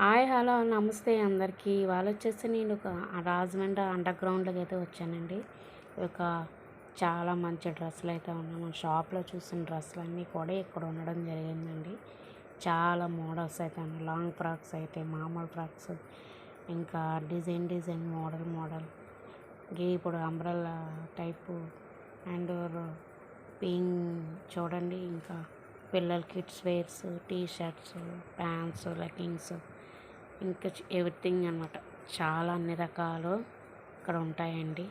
Hi hello నమస్తే అందరికీ. ఇవాళ వచ్చేసి నేను ఒక రాజమండ్రి అండర్ గ్రౌండ్లోకి అయితే వచ్చానండి. ఒక చాలా మంచి డ్రెస్సులు అయితే ఉన్నాయి. మన షాప్లో చూసిన డ్రెస్సులు అన్నీ కూడా ఇక్కడ ఉండడం జరిగిందండి. చాలా మోడల్స్ అయితే ఉన్నాయి. లాంగ్ ఫ్రాక్స్ అయితే మామూలు ఫ్రాక్స్ ఇంకా డిజైన్ డిజైన్ మోడల్ మోడల్. ఇప్పుడు అంబ్రెల్లా టైపు అండ్ పింక్ చూడండి. ఇంకా పిల్లల kids wears T shirts pants leggings. ఇంకా ఎవ్రీథింగ్ అనమాట చాలా అన్ని రకాలు ఇక్కడ ఉంటాయండి.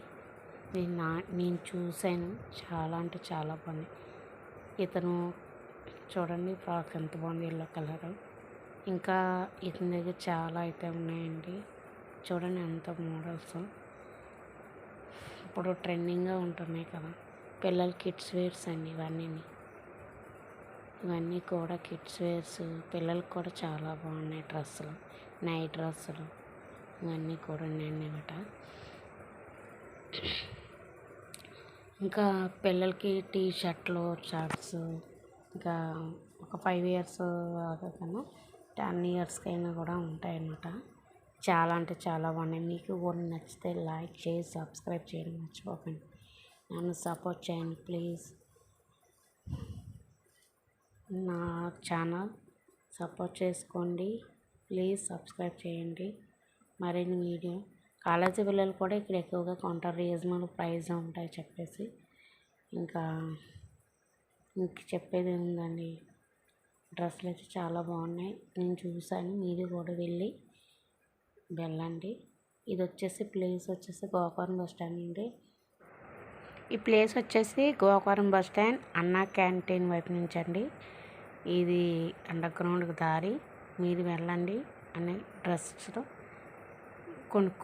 నేను నా నేను చూశాను. చాలా అంటే చాలా బాగుంది ఇతను చూడండి ఫ్రాక్ ఎంత బాగుంది ఎల్లో కలర్ ఇంకా ఇతని దగ్గర చాలా అయితే ఉన్నాయండి. చూడండి ఎంత మోడల్స్ ఇప్పుడు ట్రెండింగ్గా ఉంటున్నాయి కదా. పిల్లల కిడ్స్ వేర్స్ అండి ఇవన్నీ ఇవన్నీ కూడా కిడ్స్ వేర్స్. పిల్లలకు కూడా చాలా బాగున్నాయి డ్రెస్సులు. నైట్ డ్రెస్సులు. ఇవన్నీ కూడా ఉన్నాయండి అనమాట ఇంకా పిల్లలకి టీ షర్ట్లు షర్ట్స్ ఇంకా ఒక ఫైవ్ ఇయర్స్ కన్నా టెన్ ఇయర్స్కి అయినా కూడా ఉంటాయన్నమాట చాలా అంటే చాలా బాగున్నాయి. మీకు కూడా నచ్చితే లైక్ చేసి సబ్స్క్రైబ్ చేయడం మర్చిపోకండి. నన్ను సపోర్ట్ చేయండి ప్లీజ్. నా ఛానల్ సపోర్ట్ చేసుకోండి. ప్లీజ్ సబ్స్క్రైబ్ చేయండి. మరిన్ని వీడియో కాలేజీ పిల్లలు కూడా ఇక్కడ ఎక్కువగా కొంటారు రీజనబుల్ ప్రైస్ ఉంటాయి చెప్పేసి. ఇంకా ఇంక చెప్పేది ఉందండి డ్రెస్సులు అయితే చాలా బాగున్నాయి. నేను చూశాను. మీరు కూడా వెళ్ళి వెళ్ళండి. ఇది వచ్చేసి ప్లేస్ వచ్చేసి గోకర్ణ బస్ స్టాండ్ అండి. ఈ ప్లేస్ వచ్చేసి Gokavaram bus stand Anna canteen వైపు నుంచి అండి ఇది అండర్ గ్రౌండ్కి దారి. మీరు వెళ్ళండి అనే డ్రెస్సులు కొనుక్కో